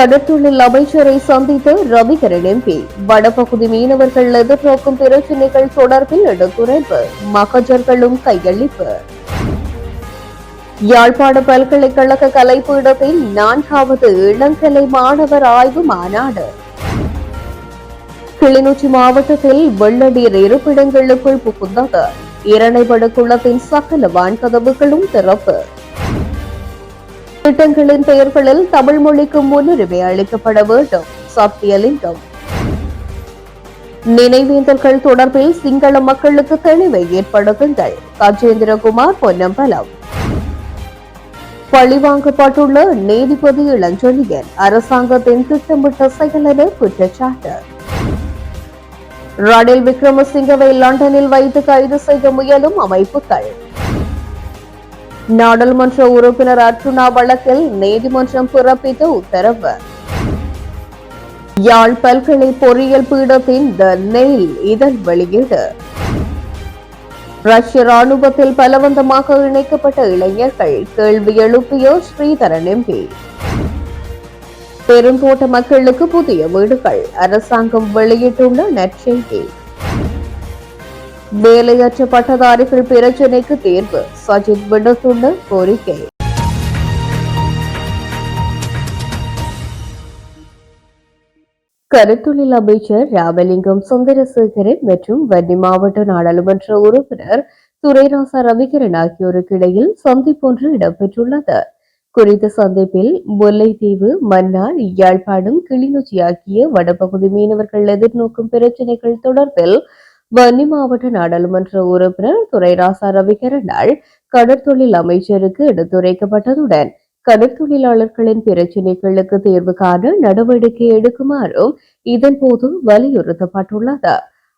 கடற்றொழில் அமைச்சரை சந்தித்த ரவிகரன் எம்பி வடபகுதி மீனவர்கள் எதிர்நோக்கும் பிரச்சினைகள் தொடர்பில் எடுத்துரைப்பு. மகஜர்களும் கையளிப்பு. யாழ்ப்பாண பல்கலைக்கழக கலைப்பீடத்தில் நான்காவது இளங்கலை மாணவர் ஆய்வு மாநாடு. கிளிநொச்சி மாவட்டத்தில் வெள்ளநீர் இருப்பிடங்களுக்குள் புகுந்தது. இரணைபடு குளத்தின் சகல வான்கதவுகளும் திறப்பு. திட்டங்களின் பெயர்களில் தமிழ் மொழிக்கு முன்னுரிமை அளிக்கப்பட வேண்டும். சத்தியலிங்கம் நினைவேந்தல்கள் தொடர்பில் சிங்கள மக்களுக்கு தெளிவை ஏற்படுத்துங்கள். கஜேந்திரகுமார் பொன்னம்பலம். பழிவாங்கப்பட்டுள்ள நீதிபதி இளஞ்சொலியன் அரசாங்கத்தின் திட்டமிட்ட செயல் குற்றச்சாட்டு. ரணில் விக்ரமசிங்கவை லண்டனில் வைத்து கைது செய்ய முயலும் அமைப்புகள். நாடாளுமன்ற உறுப்பினர் அர்ச்சுனா வழக்கில் நீதிமன்றம் பிறப்பித்த உத்தரவு. யாழ் பல்கலை பொறியியல் பீடத்தின் த நெயில் இதழ் வெளியீடு. ரஷ்ய ராணுவத்தில் பலவந்தமாக இணைக்கப்பட்ட இளைஞர்கள் கேள்வி எழுப்பிய ஸ்ரீதரன் எம்பி பெருந்தோட்ட மக்களுக்கு புதிய வீடுகள் அரசாங்கம் வெளியிட்டுள்ள நற்செய்தி. வேலையற்ற பட்டதாரிகள் பிரச்சினைக்கு தீர்வு. சஜித் விடுத்துள்ள கோரிக்கை. கருத்தொழில் அமைச்சர் ராமலிங்கம் சுந்தரசேகரன் மற்றும் வன்னி மாவட்ட நாடாளுமன்ற உறுப்பினர் துரைராசா ரவிகரன் ஆகியோருக்கு இடையில் சந்திப்பொன்று இடம்பெற்றுள்ளது. குறித்த சந்திப்பில் முல்லைத்தீவு மன்னார் யாழ்ப்பாணம் கிளிநொச்சி ஆகிய வடபகுதி மீனவர்கள் எதிர்நோக்கும் பிரச்சினைகள் தொடர்பில் வன்னி மாவட்ட நாடாளுமன்ற உறுப்பினர் துரைராசா ரவிகரனால் கடற்தொழில் அமைச்சருக்கு எடுத்துரைக்கப்பட்டதுடன் கடற்தொழிலாளர்களின் பிரச்சினைகளுக்கு தீர்வு காண நடவடிக்கை எடுக்குமாறும் இதன்போது வலியுறுத்தப்பட்டுள்ளது.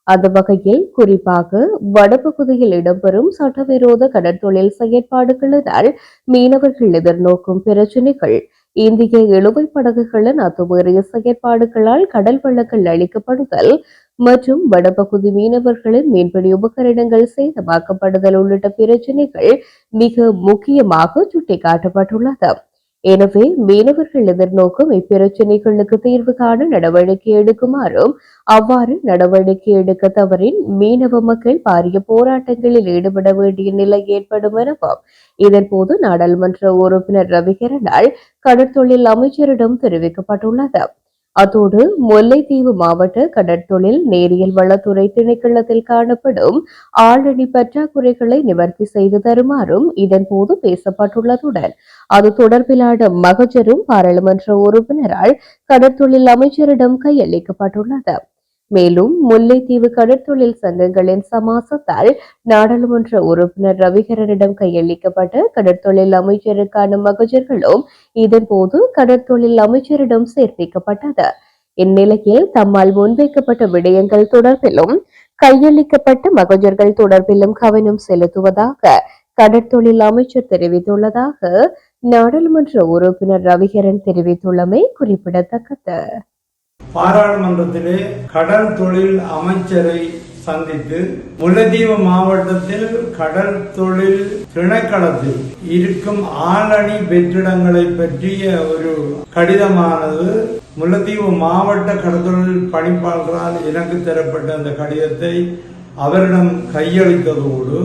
அந்த வகையில் குறிப்பாக வடபகுதியில் இடம்பெறும் சட்டவிரோத கடற்தொழில் செயற்பாடுகளினால் மீனவர்கள் எதிர்நோக்கும் பிரச்சினைகள் இந்திய இழுவை படகுகளின் அத்துமீறிய செயற்பாடுகளால் கடல் வளங்கள் அளிக்கப்படுதல் மற்றும் வடபகுதி மீனவர்களின் மீன்பிடி உபகரணங்கள் சேதமாக்கப்படுதல் உள்ளிட்ட பிரச்சினைகள் மிக முக்கியமாக சுட்டிக்காட்டப்பட்டுள்ளது. எனவே மீனவர்கள் எதிர்நோக்கும் இப்பிரச்சனைகளுக்கு தீர்வு காண நடவடிக்கை எடுக்குமாறும் அவ்வாறு நடவடிக்கை எடுக்க தவறின் மீனவ மக்கள் பாரிய போராட்டங்களில் ஈடுபட வேண்டிய நிலை ஏற்படும் எனவும் இதன்போது நாடாளுமன்ற உறுப்பினர் ரவிகரனால் கடற்தொழில் அமைச்சரிடம் தெரிவிக்கப்பட்டுள்ளது. அத்தோடு முல்லைத்தீவு மாவட்ட கடற்தொழில் நேரியல் வளத்துறை திணைக்களத்தில் காணப்படும் ஆளணி பற்றாக்குறைகளை நிவர்த்தி செய்து தருமாறும் இதன்போது பேசப்பட்டுள்ளதுடன் அது தொடர்பிலான மகஜரும் பாராளுமன்ற உறுப்பினரால் கடற்தொழில் அமைச்சரிடம் கையளிக்கப்பட்டுள்ளது. மேலும் முல்லைத்தீவு கடற்தொழில் சங்கங்களின் சமாசத்தால் நாடாளுமன்ற உறுப்பினர் ரவிகரனிடம் கையளிக்கப்பட்ட கடற்தொழில் அமைச்சருக்கான மகஜர்களும் இதன்போது கடற்தொழில் அமைச்சரிடம் சேர்ப்பிக்கப்பட்டது. இந்நிலையில் தம்மால் முன்வைக்கப்பட்ட விடயங்கள் தொடர்பிலும் கையளிக்கப்பட்ட மகஜர்கள் தொடர்பிலும் கவனம் செலுத்துவதாக கடற்தொழில் அமைச்சர் தெரிவித்துள்ளதாக நாடாளுமன்ற உறுப்பினர் ரவிகரன் தெரிவித்துள்ளமை குறிப்பிடத்தக்கது. பாராளுமன்றத்திலே கடல் தொழில் அமைச்சரை சந்தித்து முல்லைத்தீவு மாவட்டத்தில் கடல் தொழில் திணைக்களத்தில் இருக்கும் ஆளணி வெற்றிடங்களை பற்றிய ஒரு கடிதமானது முல்லைத்தீவு மாவட்ட கடற்தொழில் பணிப்பாளரால் எனக்கு தரப்பட்ட அந்த கடிதத்தை அவரிடம் கையளித்ததோடு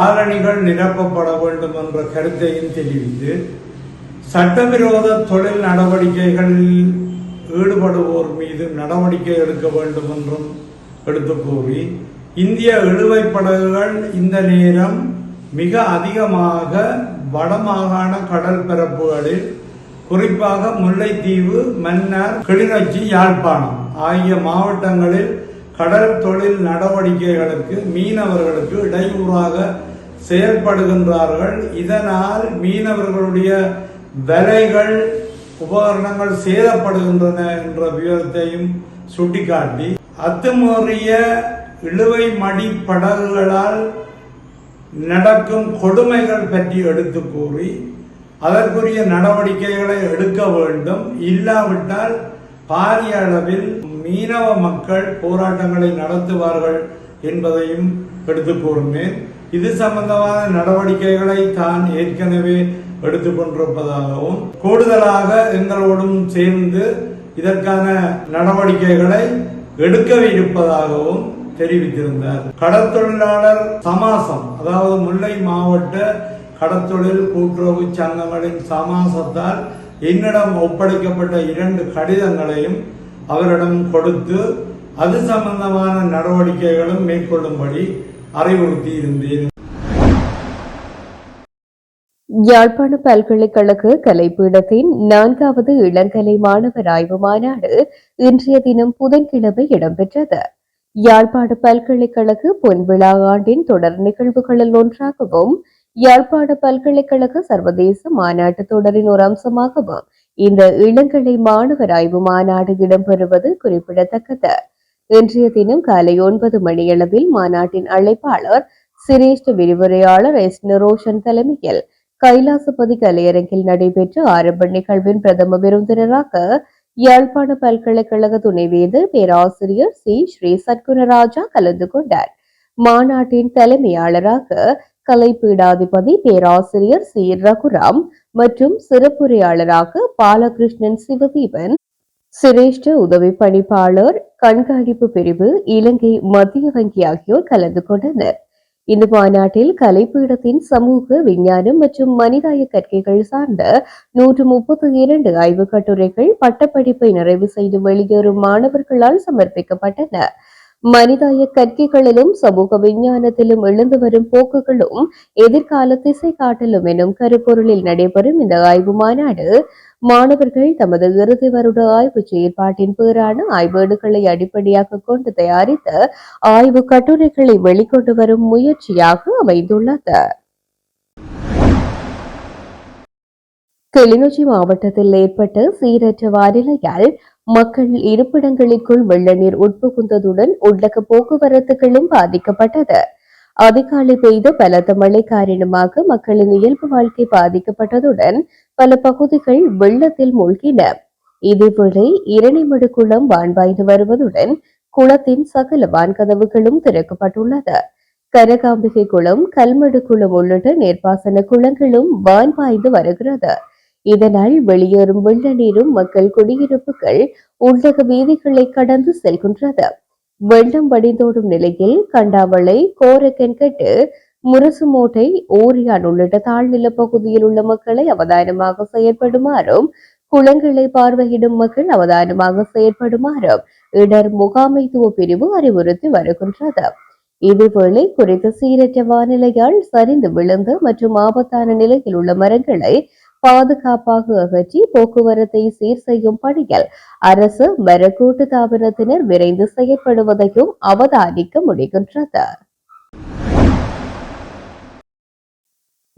ஆளணிகள் நிரப்பப்பட வேண்டும் என்ற கருத்தையும் தெரிவித்து சட்டவிரோத தொழில் நடவடிக்கைகளில் ஈடுபடுவோர் மீது நடவடிக்கை எடுக்க வேண்டும் என்றும் எடுத்து கூறி இந்திய இழுவை படகுகள் இந்த நேரம் மிக அதிகமாக வடமாகாண கடல் பரப்புகளில் குறிப்பாக முல்லைத்தீவு மன்னார் கிளிநொச்சி யாழ்ப்பாணம் ஆகிய மாவட்டங்களில் கடல் தொழில் நடவடிக்கைகளுக்கு மீனவர்களுக்கு இடையூறாக செயல்படுகின்றார்கள். இதனால் மீனவர்களுடைய விலைகள் உபகரணங்கள் சேதப்படுகின்றன என்ற விவரத்தையும் சுட்டிக்காட்டி அத்துமீறிய இழுவை மடி படகுகளால் நடக்கும் கொடுமைகள் பற்றி எடுத்து கூறி அதற்குரிய நடவடிக்கைகளை எடுக்க வேண்டும். இல்லாவிட்டால் பாரிய அளவில் மீனவ மக்கள் போராட்டங்களை நடத்துவார்கள் என்பதையும் எடுத்து கூறினேன் இது சம்பந்தமான நடவடிக்கைகளை தான் ஏற்கனவே எடுத்துக் கொண்டிருப்பதாகவும் கூடுதலாக எங்களோடும் சேர்ந்து இதற்கான நடவடிக்கைகளை எடுக்கவிருப்பதாகவும் தெரிவித்திருந்தார். கடற்தொழிலாளர் சமாசம் அதாவது முல்லை மாவட்ட கடற்தொழில் கூட்டுறவு சங்கங்களின் சமாசத்தால் என்னிடம் ஒப்படைக்கப்பட்ட இரண்டு கடிதங்களையும் அவரிடம் கொடுத்து அது சம்பந்தமான நடவடிக்கைகளும் மேற்கொள்ளும்படி அறிவுறுத்தி இருந்தேன் யாழ்ப்பாண பல்கலைக்கழக கலைப்பீடத்தின் நான்காவது இளங்கலை மாணவர் ஆய்வு மாநாடு இன்றைய தினம் புதன்கிழமை இடம்பெற்றது. யாழ்ப்பாண பல்கலைக்கழக பொன்விழா ஆண்டின் தொடர் நிகழ்வுகளில் ஒன்றாகவும் யாழ்ப்பாண பல்கலைக்கழக சர்வதேச மாநாட்டு தொடரின் ஒரு அம்சமாகவும் இந்த இளங்கலை மாணவர் ஆய்வு மாநாடு இடம்பெறுவது குறிப்பிடத்தக்கது. இன்றைய தினம் காலை ஒன்பது மணியளவில் மாநாட்டின் அழைப்பாளர் சிரேஷ்ட விரிவுரையாளர் எஸ். நிரோஷன் தலைமையில் கைலாசபதி கலையரங்கில் நடைபெற்ற ஆரம்ப நிகழ்வின் பிரதம விருந்தினராக யாழ்ப்பாண பல்கலைக்கழக துணைவேந்தர் பேராசிரியர் சி. ஸ்ரீ. சத்குணராஜா கலந்து கொண்டார். மாநாட்டின் தலைமையாளராக கலைப்பீடாதிபதி பேராசிரியர் சி. ரகுராம் மற்றும் சிறப்புரையாளராக பாலகிருஷ்ணன் சிவதீபன் சிரேஷ்ட உதவி பணிப்பாளர் கண்காணிப்பு பிரிவு இலங்கை மத்திய வங்கி ஆகியோர் கலந்து கொண்டனர். இந்த மாநாட்டில் கலைப்பீடத்தின் சமூக விஞ்ஞானம் மற்றும் மனிதாய கற்கைகள் சார்ந்த நூற்று முப்பத்தி இரண்டு ஆய்வுக் கட்டுரைகள் பட்டப்படிப்பை நிறைவு செய்து வெளியேறும் மாணவர்களால் சமர்ப்பிக்கப்பட்டன. மனிதாய கற்கைகளிலும் சமூக விஞ்ஞானத்திலும் எழுந்து வரும் போக்குகளும் எதிர்கால திசை காட்டலும் எனும் கருப்பொருளில் நடைபெறும் இந்த ஆய்வு மாநாடு மாணவர்கள் தமது இறுதி வருட ஆய்வு செயற்பாட்டின் பேரான ஆய்வேடுகளை அடிப்படையாக கொண்டு தயாரித்த ஆய்வு கட்டுரைகளை வெளிக்கொண்டு வரும் முயற்சியாக அமைந்துள்ளது. கிளிநொச்சி மாவட்டத்தில் ஏற்பட்ட சீரற்ற வானிலையால் மக்கள் இருப்பிடங்களுக்குள் வெள்ள நீர் உட்புகுந்ததுடன் உள்ளக போக்குவரத்துகளும் பாதிக்கப்பட்டது. அதிகாலை பெய்த பலத்த மழை காரணமாக மக்களின் இயல்பு வாழ்க்கை பாதிக்கப்பட்டதுடன் பல பகுதிகள் வெள்ளத்தில் மூழ்கின. இதேவேளை இரணிமடு குளம் வருவதுடன் குளத்தின் சகல வான்கதவுகளும் திறக்கப்பட்டுள்ளது கரகாம்பிகை குளம் கல்மடு குளம் உள்ளிட்ட நீர்ப்பாசன குளங்களும் வான்வாய்ந்து வருகிறது. இதனால் வெளியேறும் வெள்ள நீரும் மக்கள் குடியிருப்புகள் உள்ளக வீதிகளை கடந்து செல்கின்றது. வெள்ளம் வடிந்தோடும் நிலையில் கண்டாவளை கோரக்கென்கட்டு முரசுமோட்டை ஓரியான் உள்ளிட்ட தாழ்நில பகுதியில் உள்ள மக்களை அவதானமாக செயற்படுமாறும் குளங்களை பார்வையிடும் மக்கள் அவதானமாக செயற்படுமாறும் இடர் முகாமைத்துவ பிரிவு அறிவுறுத்தி வருகின்றது. இதேவேளை குறித்த சீரற்ற வானிலையால் சரிந்து விழுந்து மற்றும் ஆபத்தான நிலையில் உள்ள மரங்களை பாதுகாப்பாக அகற்றி போக்குவரத்தை சீர் செய்யும் பணியில் அரசு மரக்கூட்டு தாபனத்தினர் விரைந்து செயற்படுவதையும் அவதானிக்க முடிகின்றது.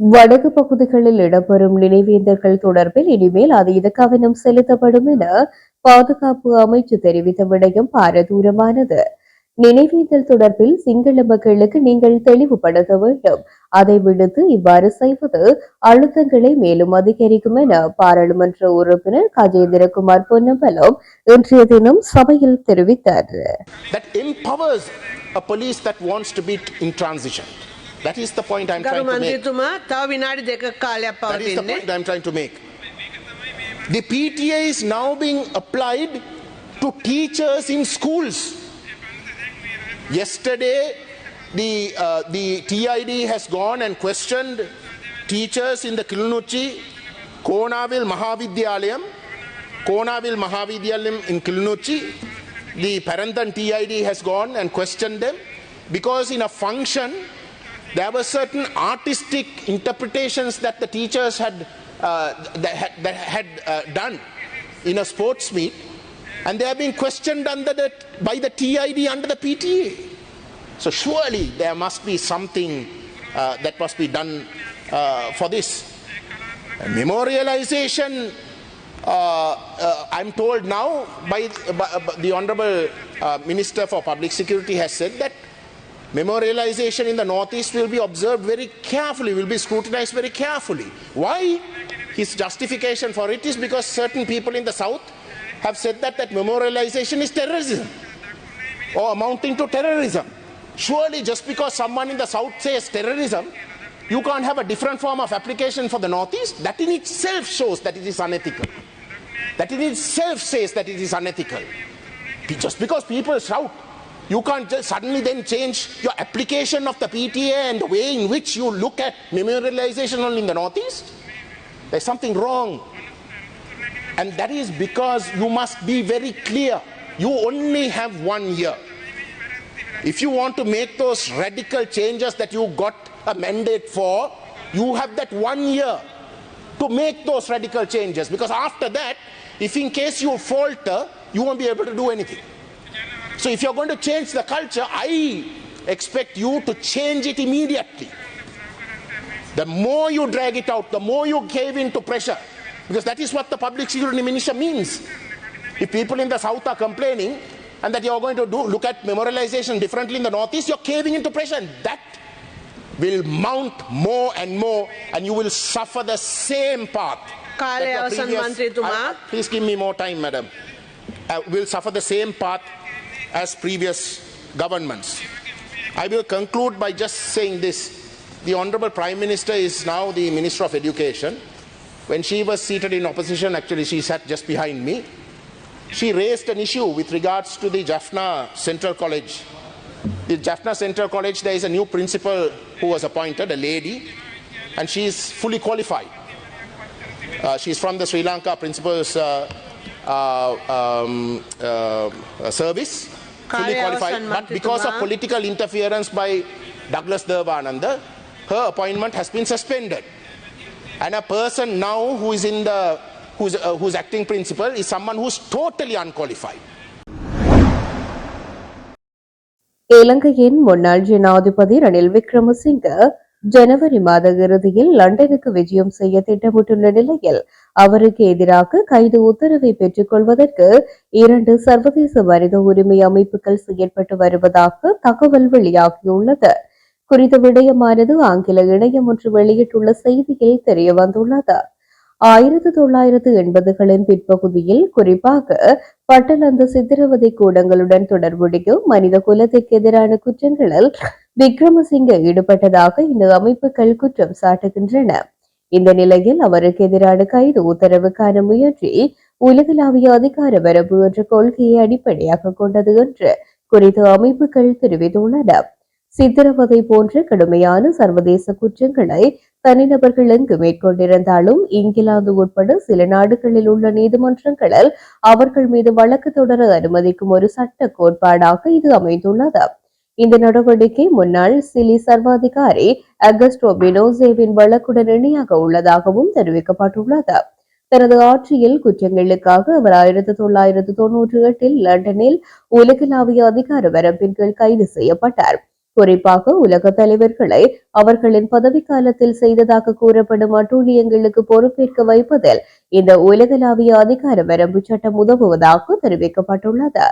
வடக்கு பகுதிகளில் இடம்பெறும் நினைவேந்தல்கள் தொடர்பில் இனிமேல் அதீத கவனம் செலுத்தப்படும் என பாதுகாப்பு அமைச்சு தெரிவித்த விடயம் பாரதூரமானது. நினைவேந்தல் தொடர்பில் சிங்கள மக்களுக்கு நீங்கள் தெளிவுபடுத்த வேண்டும். அதை விடுத்து இவ்வாறு செய்வது அழுத்தங்களை மேலும் அதிகரிக்கும் என பாராளுமன்ற உறுப்பினர் கஜேந்திரகுமார் பொன்னம்பலம் இன்றைய தினம் சபையில் தெரிவித்தார். That is the point I'm trying to make. That is the point I'm trying to make. The PTA is now being applied to teachers in schools. Yesterday, the, uh, the TID has gone and questioned teachers in the Kilinuchi, Konavil Mahavidyalayam, Konavil Mahavidyalayam in Kilinuchi. The Parantan TID has gone and questioned them because in a function, there were certain artistic interpretations that the teachers had, uh, that had, that had uh, done in a sports meet and they are being questioned under the, by the TID under the PTA. So surely there must be something uh, that must be done uh, for this. Memorialization, uh, uh, I'm told now by, by, by the Honorable uh, Minister for Public Security has said that memorialization in the Northeast will be observed very carefully, will be scrutinized very carefully. Why? His justification for it is because certain people in the South have said that that memorialization is terrorism or amounting to terrorism. Surely, just because someone in the South says terrorism, you can't have a different form of application for the Northeast. That in itself shows that it is unethical. That in itself says that it is unethical. Just because people shout, you can't just suddenly then change your application of the PTA and the way in which you look at memorialization only in the Northeast. There's something wrong. And that is because you must be very clear. You only have one year. If you want to make those radical changes that you got a mandate for, you have that one year to make those radical changes. Because after that, if in case you falter, you won't be able to do anything. So if you're going to change the culture, I expect you to change it immediately. The more you drag it out, the more you cave into pressure. Because that is what the public security minister means. If people in the south are complaining and that you're going to do look at memorialization differently in the northeast, you're caving into pressure. And that will mount more and more, and you will suffer the same path. Previous, uh, please give me more time, madam. Uh, will suffer the same path as previous governments. I will conclude by just saying this. The Honorable Prime Minister is now the Minister of Education. When she was seated in opposition, actually, she sat just behind me. She raised an issue with regards to the Jaffna Central College. The Jaffna Central College, there is a new principal who was appointed, a lady, and she is fully qualified. Uh, she's from the Sri Lanka Principal's uh, um, uh, uh, service, fully Kaya qualified. Awasam But because of Mantrituma. political interference by Douglas Devananda, her appointment has been suspended. And a person now who is in the who's, uh, who's acting principal is someone who's totally unqualified. இலங்கையின் முன்னாள் ஜனாதிபதி ரணில் விக்ரமசிங்க ஜனவரி மாத இறுதியில் லண்டனுக்கு விஜயம் செய்ய திட்டமிட்டுள்ள நிலையில் அவருக்கு எதிராக கைது உத்தரவை பெற்றுக் கொள்வதற்கு இரண்டு சர்வதேச மனித உரிமை அமைப்புகள் செயற்பட்டு வருவதாக தகவல் வெளியாகியுள்ளது. குறித்த விடயமானது ஆங்கில இணையம் ஒன்று வெளியிட்டுள்ள செய்தியில் தெரிய வந்துள்ளது ஆயிரத்தி தொள்ளாயிரத்து எண்பதுகளின் பிற்பகுதியில் குறிப்பாக பட்டலந்த சித்திரவதை கூடங்களுடன் தொடர்புடைய மனித குலத்திற்கு எதிரான குற்றங்களில் விக்ரமசிங்க ஈடுபட்டதாக இந்த அமைப்புகள் குற்றம் சாட்டுகின்றன. இந்த நிலையில் அவருக்கு எதிரான கைது உத்தரவுக்கான முயற்சி உலகளாவிய அதிகார வரம்பு என்ற கொள்கையை அடிப்படையாக கொண்டது என்று குறித்த அமைப்புகள் தெரிவித்துள்ளன. சித்திரவதை போன்ற கடுமையான சர்வதேச குற்றங்களை தனிநபர்கள் எங்கு மேற்கொண்டிருந்தாலும் இங்கிலாந்து உட்பட சில நாடுகளில் உள்ள நீதிமன்றங்களில் அவர்கள் மீது வழக்கு தொடர அனுமதிக்கும் ஒரு சட்ட கோட்பாடாக இது அமைந்துள்ளது. இந்த நடவடிக்கை முன்னாள் சிலி சர்வாதிகாரி அகஸ்டோ பினோசேவின் வழக்குடன் இணையாக உள்ளதாகவும் தெரிவிக்கப்பட்டுள்ளது. தனது ஆட்சியில் குற்றங்களுக்காக அவர் ஆயிரத்தி தொள்ளாயிரத்து தொன்னூற்றி எட்டில் லண்டனில் உலகளாவிய அதிகார வரம்பின் கீழ் கைது செய்யப்பட்டார். குறிப்பாக உலக தலைவர்களை அவர்களின் பதவிக்காலத்தில் செய்ததாக கூறப்படும் அட்டூழியங்களுக்கு பொறுப்பேற்க வைப்பதில் இந்த உலகளாவிய அதிகார வரம்பு சட்டம் உதவுவதாக தெரிவிக்கப்பட்டுள்ளது.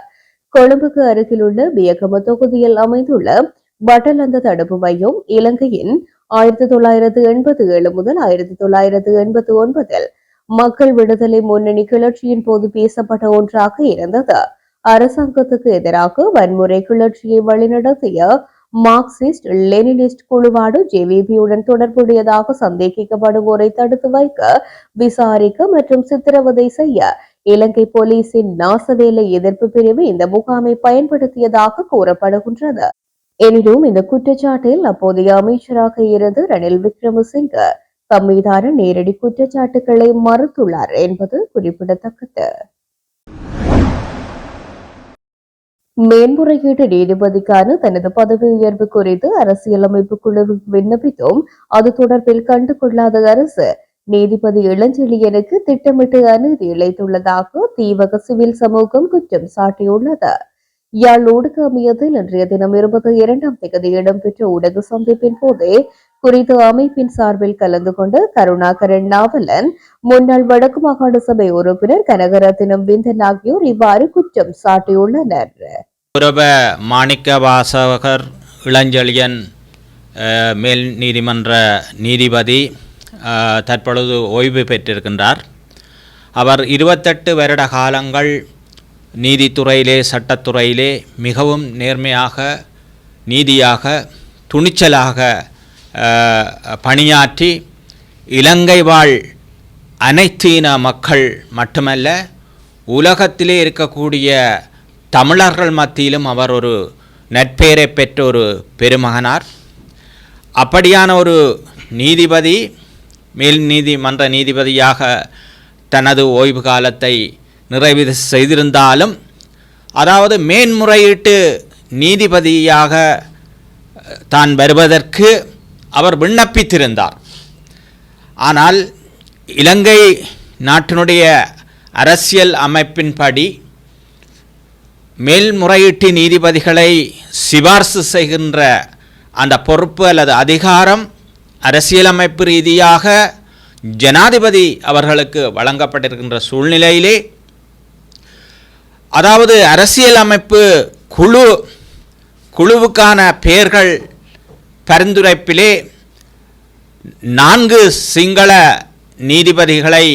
கொழும்புக்கு அருகிலுள்ள வியக்கம தொகுதியில் அமைந்துள்ள வட்டலந்த தடுப்பு மையம் இலங்கையின் ஆயிரத்தி தொள்ளாயிரத்து எண்பத்தி ஏழு முதல் ஆயிரத்தி தொள்ளாயிரத்து எண்பத்தி ஒன்பதில் மக்கள் விடுதலை முன்னணி கிளர்ச்சியின் போது பேசப்பட்ட ஒன்றாக இருந்தது. அரசாங்கத்துக்கு எதிராக வன்முறை கிளர்ச்சியை வழிநடத்திய மார்க்சிஸ்ட் லெனினிஸ்ட் குழுவாடு ஜேவிபியுடன் தொடர்புடையதாக சந்தேகிக்கப்படுவோரை தடுத்து வைக்க விசாரிக்க மற்றும் சித்திரவதை செய்ய இலங்கை போலீசின் நாசவேலை எதிர்ப்பு பிரிவு இந்த முகாமை பயன்படுத்தியதாக கூறப்படுகின்றது. எனினும் இந்த குற்றச்சாட்டில் அப்போதைய அமைச்சராக இருந்த ரணில் விக்ரமசிங்க தம் மீதான நேரடி குற்றச்சாட்டுகளை மறுத்துள்ளார் என்பது குறிப்பிடத்தக்கது. மேன்முறையீட்டு நீதிபதிக்கான தனது பதவி உயர்வு குறித்து அரசியலமைப்பு குழுவுக்கு விண்ணப்பித்தும் அது தொடர்பில் கண்டு கொள்ளாத அரசு நீதிபதி இளஞ்செழியனுக்கு திட்டமிட்டு அநீதி இழைத்துள்ளதாக தீவக சிவில் சமூகம் குற்றம் சாட்டியுள்ளது. யாழ் ஊடக அமையத்தில் இன்றைய தினம் இருபத்தி இரண்டாம் தேதி இடம்பெற்ற ஊடக சந்திப்பின் போதே குறித்த அமைப்பின் சார்பில் கலந்து கொண்ட கருணாகரன் நாவலன் முன்னாள் வடக்கு மாகாண சபை உறுப்பினர் கனகரத்தினம் விந்தன் ஆகியோர் இவ்வாறு குற்றம் சாட்டியுள்ளனர். புரப மாணிக்க வாசகர் இளஞ்செழியன் மேல் நீதிமன்ற நீதிபதி தற்பொழுது ஓய்வு பெற்றிருக்கின்றார் அவர் இருபத்தெட்டு வருட காலங்கள் நீதித்துறையிலே சட்டத்துறையிலே மிகவும் நேர்மையாக நீதியாக துணிச்சலாக பணியாற்றி இலங்கை வாழ் அனைத்தீன மக்கள் மட்டுமல்ல உலகத்திலே இருக்கக்கூடிய தமிழர்கள் மத்தியிலும் அவர் ஒரு நட்பெயரை பெற்ற ஒரு பெருமகனார் அப்படியான ஒரு நீதிபதி மேல் நீதிமன்ற நீதிபதியாக தனது ஓய்வு காலத்தை நிறைவு செய்திருந்தாலும் அதாவது மேன்முறையீட்டு நீதிபதியாக தான் வருவதற்கு அவர் விண்ணப்பித்திருந்தார். ஆனால் இலங்கை நாட்டினுடைய அரசியல் அமைப்பின்படி மேல்முறையீட்டு நீதிபதிகளை சிபார்சு செய்கின்ற அந்த பொறுப்பு அல்லது அதிகாரம் அரசியலமைப்பு ரீதியாக ஜனாதிபதி அவர்களுக்கு வழங்கப்பட்டிருக்கின்ற சூழ்நிலையிலே அதாவது அரசியலமைப்பு குழு குழுவுக்கான பெயர்கள் பரிந்துரைப்பிலே நான்கு சிங்கள நீதிபதிகளை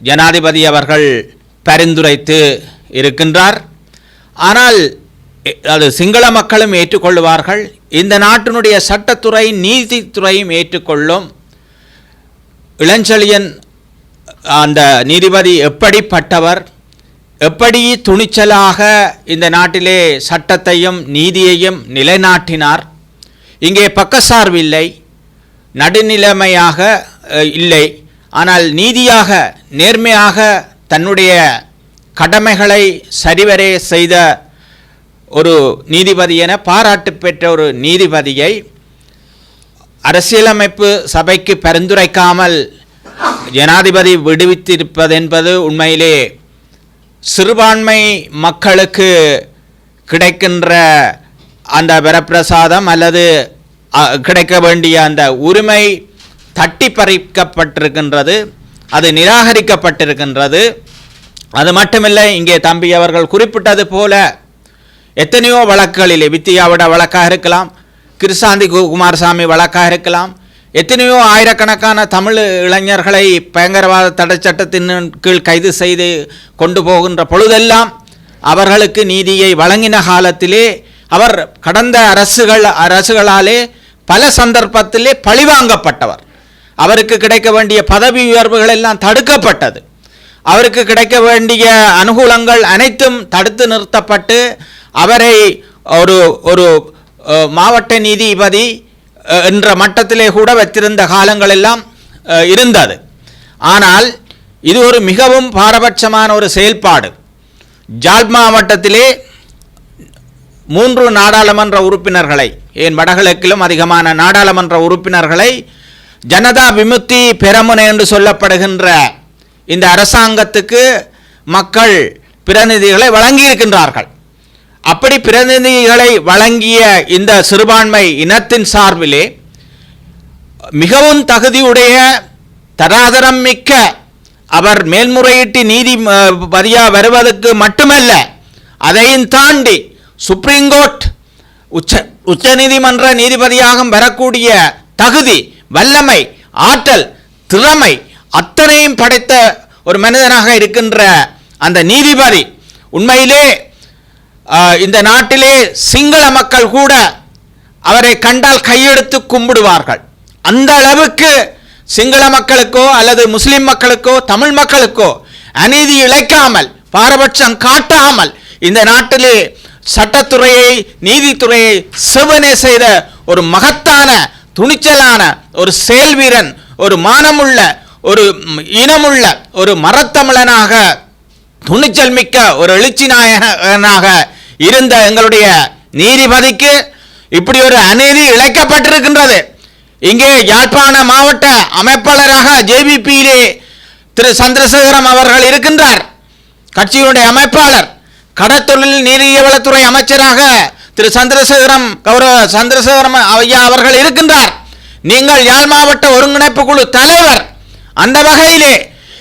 ஜனாதிபதி அவர்கள் பரிந்துரைத்து இருக்கின்றார். ஆனால் அது சிங்கள மக்களும் ஏற்றுக்கொள்வார்கள் இந்த நாட்டினுடைய சட்டத்துறை நீதித்துறையும் ஏற்றுக்கொள்ளும். இளஞ்செழியன் அந்த நீதிபதி எப்படிப்பட்டவர்? எப்படி துணிச்சலாக இந்த நாட்டிலே சட்டத்தையும் நீதியையும் நிலைநாட்டினார்? இங்கே பக்கசார்வில்லை நடுநிலைமையாக இல்லை. ஆனால் நீதியாக நேர்மையாக தன்னுடைய கடமைகளை சரிவரே செய்த ஒரு நீதிபதி என பாராட்டு பெற்ற ஒரு நீதிபதியை அரசியலமைப்பு சபைக்கு பரிந்துரைக்காமல் ஜனாதிபதி விடுவித்திருப்பதென்பது உண்மையிலே சிறுபான்மை மக்களுக்கு கிடைக்கின்ற அந்த வரப்பிரசாதம் அல்லது கிடைக்க வேண்டிய அந்த உரிமை தட்டி பறிக்கப்பட்டிருக்கின்றது அது நிராகரிக்கப்பட்டிருக்கின்றது. அது மட்டுமில்லை இங்கே தம்பி அவர்கள் குறிப்பிட்டது போல எத்தனையோ வழக்குகளிலே வித்தியாவிட வழக்காக இருக்கலாம் கிருசாந்தி குமாரசாமி வழக்காக இருக்கலாம். எத்தனையோ ஆயிரக்கணக்கான தமிழ் இளைஞர்களை பயங்கரவாத தடை சட்டத்தின் கீழ் கைது செய்து கொண்டு போகின்ற பொழுதெல்லாம் அவர்களுக்கு நீதியை வழங்கின காலத்திலே அவர் கடந்த அரசுகள் அரசுகளாலே பல சந்தர்ப்பத்திலே பழிவாங்கப்பட்டவர். அவருக்கு கிடைக்க வேண்டிய பதவி உயர்வுகள் எல்லாம் தடுக்கப்பட்டது. அவருக்கு கிடைக்க வேண்டிய அனுகூலங்கள் அனைத்தும் தடுத்து நிறுத்தப்பட்டு அவரை ஒரு ஒரு மாவட்ட நீதிபதி என்ற மட்டத்திலே கூட வைத்திருந்த காலங்களெல்லாம் இருந்தது. ஆனால் இது ஒரு மிகவும் பாரபட்சமான ஒரு செயல்பாடு. ஜாழ் மாவட்டத்திலே மூன்று நாடாளுமன்ற உறுப்பினர்களை ஏன் வடகிழக்கிலும் அதிகமான நாடாளுமன்ற உறுப்பினர்களை ஜனதா விமுக்தி பெரமுனை என்று சொல்லப்படுகின்ற இந்த அரசாங்கத்துக்கு மக்கள் பிரதிநிதிகளை வழங்கியிருக்கின்றார்கள். அப்படி பிரதிநிதிகளை வழங்கிய இந்த சிறுபான்மை இனத்தின் சார்பிலே மிகவும் தகுதியுடைய தராதரம் மிக்க அவர் மேல்முறையீட்டு நீதி பதியா வருவதற்கு மட்டுமல்ல அதையும் தாண்டி சுப்ரீம் கோர்ட் உச்ச உச்சநீதிமன்ற நீதிபதியாக வரக்கூடிய தகுதி வல்லமை ஆற்றல் திறமை அத்தனையும் படைத்த ஒரு மனிதனாக இருக்கின்ற அந்த நீதிபதி உண்மையிலே இந்த நாட்டிலே சிங்கள மக்கள் கூட அவரை கண்டால் கையெடுத்து கும்பிடுவார்கள். அந்த அளவுக்கு சிங்கள மக்களுக்கோ அல்லது முஸ்லிம் மக்களுக்கோ தமிழ் மக்களுக்கோ அநீதி இழைக்காமல் பாரபட்சம் காட்டாமல் இந்த நாட்டிலே சட்டத்துறையை நீதித்துறையை செவனே செய்த ஒரு மகத்தான துணிச்சலான ஒரு செயல்வீரன் ஒரு மானமுள்ள ஒரு இனமுள்ள ஒரு மரத்தமிழனாக துணிச்சல் மிக்க ஒரு எழுச்சி நாயகனாக இருந்த எங்களுடைய நீதிபதிக்கு இப்படி ஒரு அநீதி இழைக்கப்பட்டிருக்கின்றது. இங்கே யாழ்ப்பாண மாவட்ட அமைப்பாளராக ஜேபிபியிலே திரு சந்திரசேகரம் அவர்கள் இருக்கின்றார். கட்சியினுடைய அமைப்பாளர் கடத்தொழில் நீரியவளத்துறை அமைச்சராக திரு சந்திரசேகரம் கௌரவ சந்திரசேகரம் ஐயா அவர்கள் இருக்கின்றார். நீங்கள் யாழ் மாவட்ட ஒருங்கிணைப்பு குழு தலைவர் அந்த வகையிலே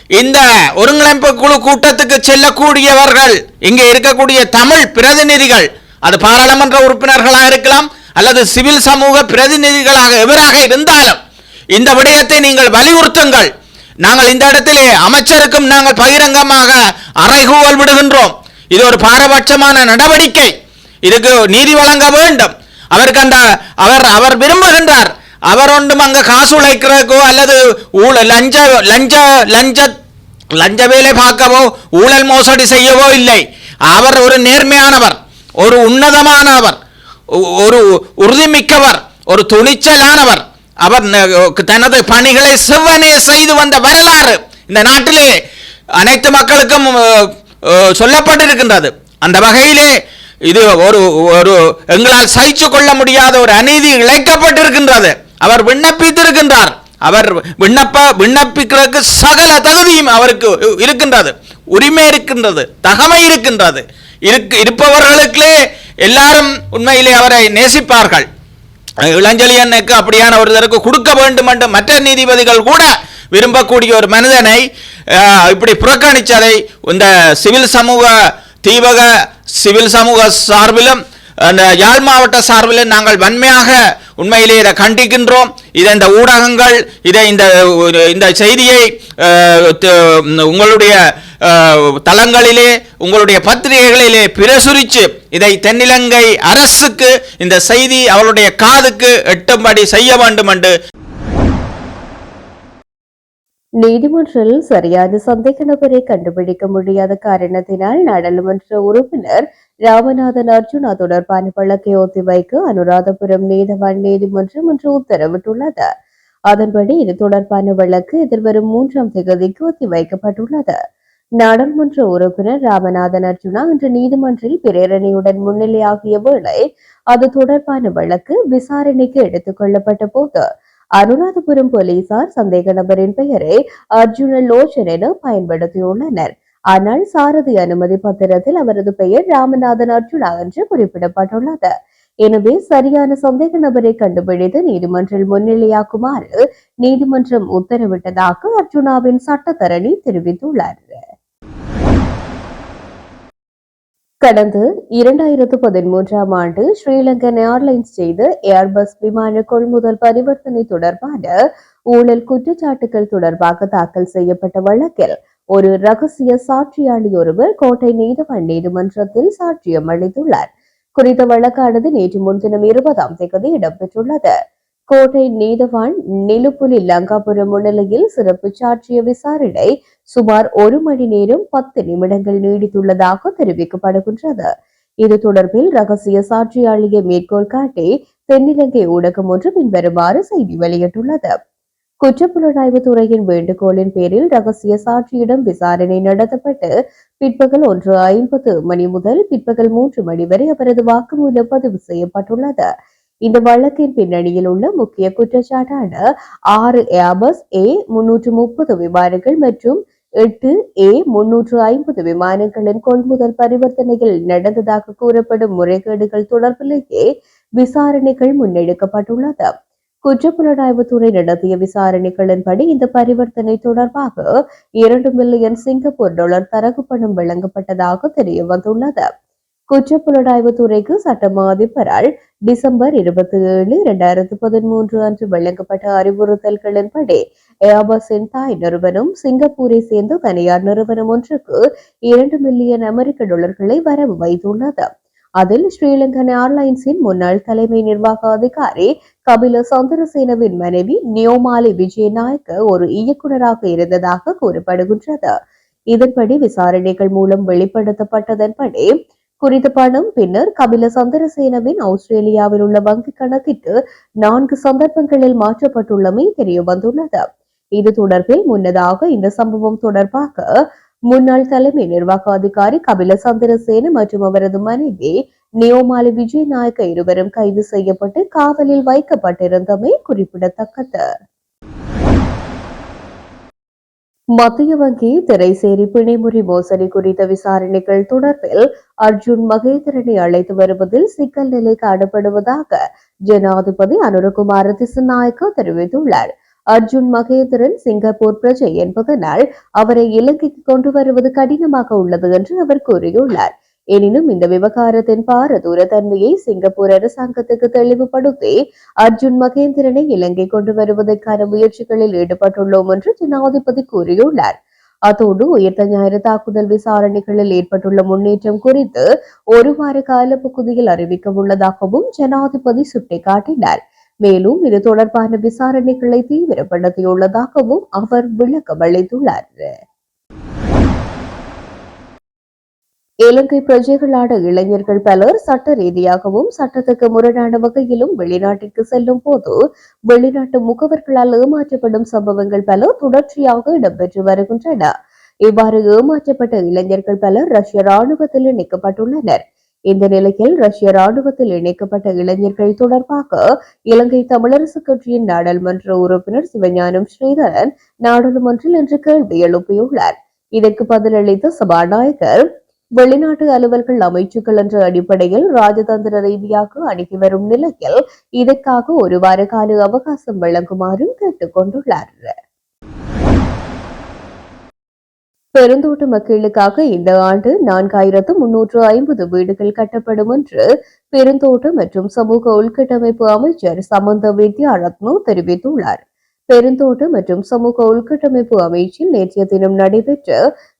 இந்த ஒருங்கிணைப்பு குழு கூட்டத்துக்கு செல்லக்கூடியவர்கள் இங்கே இருக்கக்கூடிய தமிழ் பிரதிநிதிகள் அது பாராளுமன்ற உறுப்பினர்களாக இருக்கலாம் அல்லது சிவில் சமூக பிரதிநிதிகளாக எவராக இருந்தாலும் இந்த விடயத்தை நீங்கள் வலியுறுத்துங்கள். நாங்கள் இந்த இடத்திலே அமைச்சருக்கும் நாங்கள் பகிரங்கமாக அறைகூவல் விடுகின்றோம். இது ஒரு பாரபட்சமான நடவடிக்கை. இதுக்கு நீதி வழங்க வேண்டும். அவருக்கு அந்த அவர் அவர் விரும்புகின்றார். அவர் ஒன்றும் அங்கே காசு உழைக்கிறதுக்கோ அல்லது ஊழல் லஞ்ச லஞ்ச லஞ்ச லஞ்ச வேலை பார்க்கவோ ஊழல் மோசடி செய்யவோ இல்லை அவர் ஒரு நேர்மையானவர் ஒரு உன்னதமானவர் ஒரு உறுதிமிக்கவர் ஒரு துணிச்சலானவர் அவர் தனது பணிகளை செவ்வனே செய்து வந்த வரலாறு இந்த நாட்டிலே அனைத்து மக்களுக்கும் சொல்லப்பட்டிருக்கின்றது அந்த வகையிலே இது ஒரு ஒரு எங்களால் சகிச்சு கொள்ள முடியாத ஒரு அநீதி இழைக்கப்பட்டிருக்கின்றது அவர் விண்ணப்பித்திருக்கின்றார். அவர் விண்ணப்ப விண்ணப்பிக்கிறதுக்கு சகல தகுதியும் அவருக்கு இருக்கின்றது. உரிமை இருக்கின்றது தகமை இருக்கின்றது. இருக்கு இருப்பவர்களுக்கே எல்லாரும் உண்மையிலே அவரை நேசிப்பார்கள். இளஞ்சலியனுக்கு அப்படியான ஒருத்தருக்கு கொடுக்க வேண்டும் என்று மற்ற நீதிபதிகள் கூட விரும்பக்கூடிய ஒரு மனிதனை இப்படி புறக்கணித்ததை இந்த சிவில் சமூக தீவக சிவில் சமூக சார்பிலும் அந்த யாழ் மாவட்ட சார்பிலும் நாங்கள் வன்மையாக உண்மையிலே இதை கண்டிக்கின்றோம். இதை இந்த ஊடகங்கள் இதை இந்த இந்த செய்தியை உங்களுடைய தளங்களிலே உங்களுடைய பத்திரிகைகளிலே பிரசுரித்து இதை தென்னிலங்கை அரசுக்கு இந்த செய்தி அவருடைய காதுக்கு எட்டும்படி செய்ய வேண்டும் என்று நீதிமன்றில் சரியான சந்தேக நபரை கண்டுபிடிக்க முடியாத காரணத்தினால் நாடாளுமன்ற உறுப்பினர் ராமநாதன் அர்ஜுனா தொடர்பான வழக்கை ஒத்திவைக்க அனுராதபுரம் நீதவான் நீதிமன்றம் இன்று உத்தரவிட்டுள்ளது. அதன்படி இது தொடர்பான வழக்கு எதிர்வரும் மூன்றாம் தேதிக்கு ஒத்திவைக்கப்பட்டுள்ளது. நாடாளுமன்ற உறுப்பினர் ராமநாதன் அர்ஜுனா இன்று நீதிமன்றில் பிரேரணையுடன் முன்னிலையாகிய வேளை அது தொடர்பான வழக்கு விசாரணைக்கு எடுத்துக் கொள்ளப்பட்ட போது அனுராதபுரம் போலீசார் சந்தேக நபரின் பெயரை அர்ஜுன லோச்சன் என பயன்படுத்தியுள்ளனர். ஆனால் சாரதி அனுமதி பத்திரத்தில் அவரது பெயர் ராமநாதன் அர்ஜுனா என்று குறிப்பிடப்பட்டுள்ளது. எனவே சரியான சந்தேக நபரை கண்டுபிடித்து நீதிமன்றில் முன்னிலையாக்குமாறு நீதிமன்றம் உத்தரவிட்டதாக அர்ஜுனாவின் சட்டத்தரணி தெரிவித்துள்ளார் கடந்த இரண்டாயிரத்து பதிமூன்றாம் ஆண்டு ஸ்ரீலங்கன் ஏர்லைன்ஸ் செய்த ஏர்பஸ் விமான கொள்முதல் பரிவர்த்தனை தொடர்பான ஊழல் குற்றச்சாட்டுகள் தொடர்பாக தாக்கல் செய்யப்பட்ட வழக்கில் ஒரு ரகசிய சாட்சியாளி ஒருவர் கோட்டை நீதவன் நீதிமன்றத்தில் சாட்சியம் அளித்துள்ளார். குறித்த வழக்கானது நேற்று முன்தினம் இருபதாம் தேதி இடம்பெற்றுள்ளது. கோட்டை நீதவான் நிலுப்புலி லங்காபுரம் முன்னிலையில் சிறப்பு சாட்சிய விசாரணை சுமார் ஒரு மணி நேரம் பத்து நிமிடங்கள் நீடித்துள்ளதாக தெரிவிக்கப்படுகின்றது. இது தொடர்பில் ரகசிய சாட்சியாளியை மேற்கோள் காட்டி தென்னிலங்கை ஊடகம் ஒன்று பின்வருமாறு செய்தி வெளியிட்டுள்ளது. குற்றப்புலனாய்வு துறையின் வேண்டுகோளின் பேரில் ரகசிய சாட்சியிடம் விசாரணை நடத்தப்பட்டு பிற்பகல் ஒன்று ஐம்பது மணி முதல் பிற்பகல் மூன்று மணி வரை அவரது வாக்குமூலம் பதிவு செய்யப்பட்டுள்ளது. இந்த வழக்கின் பின்னணியில் உள்ள முக்கிய குற்றச்சாட்டான ஆறு ஏபஸ் ஏ முன்னூற்று முப்பது விமானங்கள் மற்றும் எட்டு ஏ முன்னூற்று ஐம்பது விமானங்களின் கொள்முதல் பரிவர்த்தனையில் நடந்ததாக கூறப்படும் முறைகேடுகள் தொடர்பிலேயே விசாரணைகள் முன்னெடுக்கப்பட்டுள்ளது. குற்றப்புலனாய்வுத்துறை நடத்திய விசாரணைகளின்படி இந்த பரிவர்த்தனை தொடர்பாக இரண்டு மில்லியன் சிங்கப்பூர் டாலர் தரகு பணம் வழங்கப்பட்டதாக தெரிய வந்துள்ளது. குற்றப்புலனாய்வுத்துறைக்கு சட்டமா அதிபரால் டிசம்பர் இருபத்தி ஏழு இரண்டாயிரத்து பதிமூன்று அன்று வழங்கப்பட்ட அறிவுறுத்தல்களின்படி ஏபஸின் தாய் நிறுவனம் சிங்கப்பூரை சேர்ந்த தனியார் நிறுவனம் ஒன்றுக்கு இரண்டு மில்லியன் அமெரிக்க டாலர்களை வரவு வைத்துள்ளது. அதில் ஸ்ரீலங்கன் ஏர்லைன்ஸின் முன்னாள் தலைமை நிர்வாக அதிகாரி கபில சந்திரசேனவின் மனைவி நியோமாலி விஜயநாயக்க ஒரு இயக்குநராக இருந்ததாக கூறப்படுகின்றது. இதன்படி விசாரணைகள் மூலம் வெளிப்படுத்தப்பட்டதன்படி குறித்த பணம் பின்னர் கபில சந்திரசேனவின் ஆஸ்திரேலியாவில் உள்ள வங்கி கணக்கிற்கு நான்கு சந்தர்ப்பங்களில் மாற்றப்பட்டுள்ளமை தெரிய வந்துள்ளது இது தொடர்பில் முன்னதாக இந்த சம்பவம் தொடர்பாக முன்னாள் தலைமை நிர்வாக அதிகாரி கபில சந்திரசேன மற்றும் அவரது மனைவி நியோமாலி விஜயநாயக்க இருவரும் கைது செய்யப்பட்டு காவலில் வைக்கப்பட்டிருந்தமை குறிப்பிடத்தக்கது. மத்திய வங்கி திரைசேரி பிணைமுறி மோசடி குறித்த விசாரணைகள் தொடர்பில் அர்ஜுன் மகேந்திரனை அழைத்து வருவதில் சிக்கல் நிலை காணப்படுவதாக ஜனாதிபதி அனுரகுமார திசுநாயக்கா தெரிவித்துள்ளார். அர்ஜுன் மகேந்திரன் சிங்கப்பூர் பிரஜை என்பதனால் அவரை இலங்கைக்கு கொண்டு வருவது கடினமாக உள்ளது என்று அவர் கூறியுள்ளார். எனினும் இந்த விவகாரத்தின் பாரதூர தன்மையை சிங்கப்பூர் அரசாங்கத்துக்கு தெளிவுபடுத்தி அர்ஜுன் மகேந்திரனை இலங்கை கொண்டு வருவதற்கான முயற்சிகளில் ஈடுபட்டுள்ளோம் என்று ஜனாதிபதி கூறியுள்ளார். அத்தோடு உயிர்த்த ஞாயிறு தாக்குதல் விசாரணைகளில் ஏற்பட்டுள்ள முன்னேற்றம் குறித்து ஒரு வார கால பகுதியில் அறிவிக்க உள்ளதாகவும் ஜனாதிபதி சுட்டிக்காட்டினார். மேலும் இது தொடர்பான விசாரணைகளை தீவிரப்படுத்தியுள்ளதாகவும் அவர் விளக்கம் அளித்துள்ளார். இலங்கை பிரஜைகளான இளைஞர்கள் பலர் சட்ட ரீதியாகவும் சட்டத்துக்கு முரணான வகையிலும் வெளிநாட்டிற்கு செல்லும் போது வெளிநாட்டு முகவர்களால் ஏமாற்றப்படும் சம்பவங்கள் பல தொடர்ச்சியாக இடம்பெற்று வருகின்றன. இவ்வாறு ஏமாற்றப்பட்ட இளைஞர்கள் பலர் ரஷ்ய ராணுவத்தில் இணைக்கப்பட்டுள்ளனர். இந்த நிலையில் ரஷ்ய ராணுவத்தில் இணைக்கப்பட்ட இளைஞர்கள் தொடர்பாக இலங்கை தமிழரசு கட்சியின் நாடாளுமன்ற உறுப்பினர் சிவஞானம் ஸ்ரீதரன் நாடாளுமன்றில் இன்று கேள்வி எழுப்பியுள்ளார். இதற்கு பதிலளித்த சபாநாயகர் வெளிநாட்டு அலுவல்கள் அமைச்சுக்கள் என்ற அடிப்படையில் ராஜதந்திர ரீதியாக அணுகி வரும் நிலையில் இதற்காக ஒரு வார கால அவகாசம் வழங்குமாறும் கேட்டுக் கொண்டுள்ளார் பெருந்தோட்ட மக்களுக்காக இந்த ஆண்டு நான்காயிரத்து முன்னூற்று ஐம்பது வீடுகள் கட்டப்படும் என்று பெருந்தோட்ட மற்றும் சமூக உள்கட்டமைப்பு அமைச்சர் சமந்த வித்யாரத்னு தெரிவித்துள்ளார். பெருந்தோட்ட மற்றும் சமூக உள்கட்டமைப்பு அமைச்சில் நேற்றைய தினம் நடைபெற்ற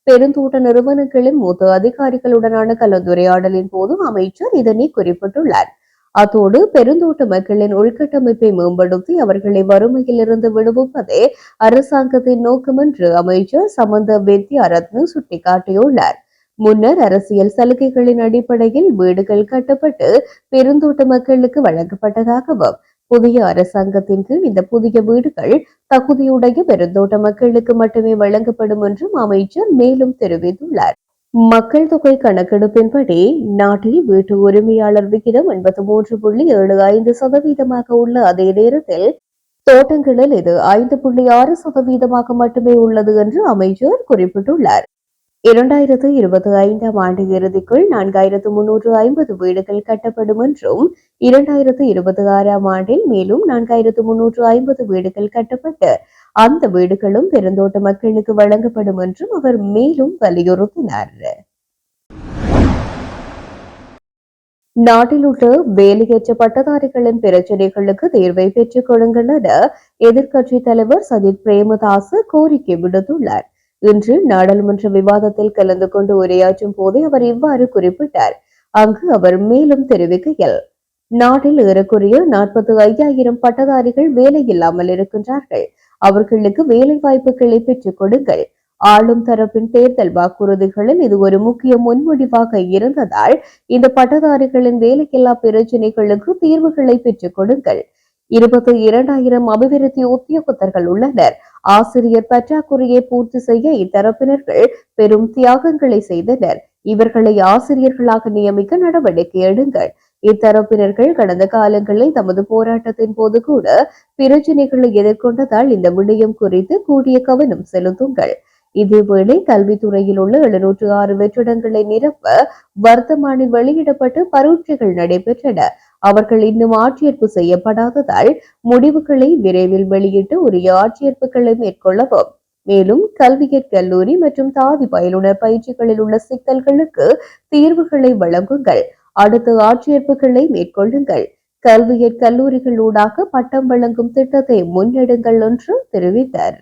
பெருந்தோட்ட நிறுவனங்களின் மூத்த அதிகாரிகளுடனான கலந்துரையாடலின் போது அமைச்சர் இதனை குறிப்பிட்டுள்ளார். அத்தோடு பெருந்தோட்ட மக்களின் உள்கட்டமைப்பை மேம்படுத்தி அவர்களை வறுமையிலிருந்து விடுவிப்பதே அரசாங்கத்தின் நோக்கம் என்று அமைச்சர் சமந்த வித்யாரத்ன சுட்டிக்காட்டியுள்ளார். முன்னர் அரசியல் சலுகைகளின் அடிப்படையில் வீடுகள் கட்டப்பட்டு பெருந்தோட்ட மக்களுக்கு வழங்கப்பட்டதாகவும் புதிய அரசாங்கத்தின் கீழ் இந்த புதிய வீடுகள் தகுதியுடைய பெருந்தோட்ட மக்களுக்கு மட்டுமே வழங்கப்படும் என்றும் அமைச்சர் மேலும் தெரிவித்துள்ளார். மக்கள் தொகை கணக்கெடுப்பின்படி நாட்டில் வீட்டு உரிமையாளர் விகிதம் எண்பத்தி மூன்று புள்ளி ஏழு ஐந்து சதவீதமாக உள்ள அதே நேரத்தில் தோட்டங்களில் இது ஐந்து புள்ளி ஆறு சதவீதமாக மட்டுமே உள்ளது என்று அமைச்சர் குறிப்பிட்டுள்ளார். இரண்டாயிரத்து இருபத்தி ஐந்தாம் ஆண்டு இறுதிக்குள் நான்காயிரத்து முன்னூற்று ஐம்பது வீடுகள் கட்டப்படும் என்றும் இரண்டாயிரத்து இருபத்தி ஆறாம் ஆண்டில் மேலும் நான்காயிரத்து முன்னூற்று ஐம்பது வீடுகள் கட்டப்பட்டு அந்த வீடுகளும் பெருந்தோட்ட மக்களுக்கு வழங்கப்படும் என்றும் அவர் மேலும் வலியுறுத்தினார். நாட்டில் உள்ள பட்டதாரிகளின் பிரச்சனைகளுக்கு தீர்வை பெற்றுக் கொள்ளுங்கள் என எதிர்க்கட்சி தலைவர் சஜித் பிரேமதாஸ் கோரிக்கை விடுத்துள்ளார். இன்று நாடாளுமன்ற விவாதத்தில் கலந்து கொண்டு உரையாற்றும் போதே அவர் இவ்வாறு குறிப்பிட்டார். அங்கு அவர் மேலும் தெரிவிக்கையில் நாட்டில் ஏறக்குறைய நாற்பத்தி ஐயாயிரம் பட்டதாரிகள் வேலை இல்லாமல் இருக்கின்றார்கள். அவர்களுக்கு வேலை வாய்ப்புகளை பெற்றுக் கொடுங்கள். ஆளும் தரப்பின் தேர்தல் வாக்குறுதிகளில் இது ஒரு முக்கிய முன்மொழிவாக இருந்ததால் இந்த பட்டதாரிகளின் வேலையில்லா பிரச்சினைகளுக்கு தீர்வுகளை பெற்றுக் கொடுங்கள். இருபத்தி இரண்டாயிரம் அபிவிருத்தி உத்தியோகத்தர்கள் உள்ளனர். ஆசிரியர் பற்றாக்குறையை பூர்த்தி செய்ய இத்தரப்பினர்கள் பெரும் தியாகங்களை செய்தனர். இவர்களை ஆசிரியர்களாக நியமிக்க நடவடிக்கை எடுங்கள். இத்தரப்பினர்கள் கடந்த காலங்களில் தமது போராட்டத்தின் போது கூட பிரச்சனைகளை எதிர்கொண்டதால் இந்த விடயம் குறித்து கூடிய கவனம் செலுத்துங்கள். இதேவேளை கல்வித்துறையில் உள்ள எழுநூற்று ஆறு வெற்றிடங்களை நிரப்ப வர்த்தமானில் வெளியிடப்பட்டு பரீட்சைகள் நடைபெற்றன. அவர்கள் இன்னும் ஆட்சேர்ப்பு செய்யப்படாததால் முடிவுகளை விரைவில் வெளியிட்டு உரிய ஆட்சேர்ப்புகளை மேற்கொள்ளவும். மேலும் கல்வியற் கல்லூரி மற்றும் தாதி பயிலுனர் பயிற்சிகளில் உள்ள சிக்கல்களுக்கு தீர்வுகளை வழங்குங்கள். அடுத்த ஆட்சேர்ப்புகளை மேற்கொள்ளுங்கள். கல்வியற் கல்லூரிகளூடாக பட்டம் வழங்கும் திட்டத்தை முன்னெடுங்கள் என்று தெரிவித்தார்.